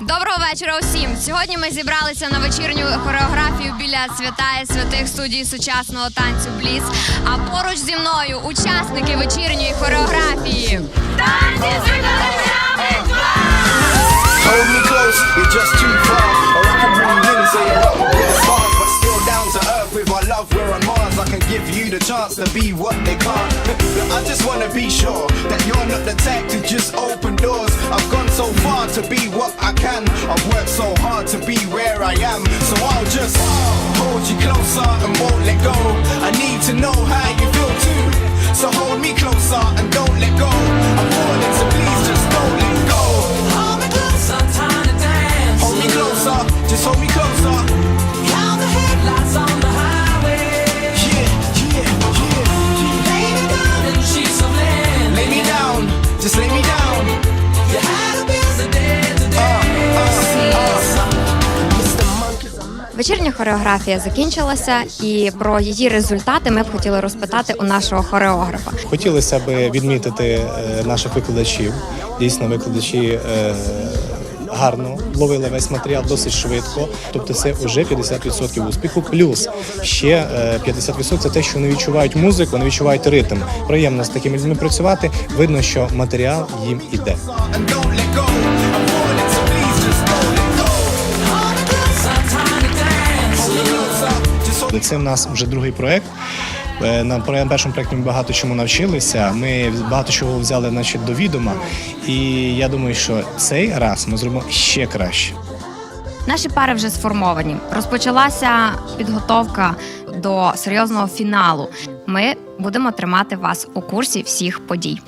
Доброго вечора усім! Сьогодні ми зібралися на вечірню хореографію біля святая святих студії сучасного танцю Бліц. А поруч зі мною учасники вечірньої хореографії. Танці з виконавцями Hold me close, you're just too far. Or I can bring Lindsay up a bit of stars, but still down to earth with our love. We're on Mars. I can give you the chance to be what they can't. I just wanna be sure that you're not the type to just open doors. To be what I can. I've worked so hard to be where I am. So I'll just hold you closer and won't let go. I need to know how you feel too. So hold me closer and don't let go. I'm falling, so please just don't let go. Hold me closer, time to dance. Hold me closer, just hold me closer. Count the headlights on the highway. Yeah, yeah, yeah. Lay me down and she's so. Lay me down, just lay me down. You had a busy Вечірня хореографія закінчилася, і про її результати ми б хотіли розпитати у нашого хореографа. Хотілося б відмітити е, наших викладачів. Дійсно, викладачі е, гарно ловили весь матеріал досить швидко. Тобто, це вже 50% успіху. Плюс ще е, 50% це те, що вони відчувають музику, вони відчувають ритм. Приємно з такими людьми працювати. Видно, що матеріал їм іде. Just Це в нас вже другий проект. Е, На першому проєкті ми багато чому навчилися. Ми багато чого взяли значить, до відома. І я думаю, що цей раз ми зробимо ще краще. Наші пари вже сформовані. Розпочалася підготовка до серйозного фіналу. Ми будемо тримати вас у курсі всіх подій.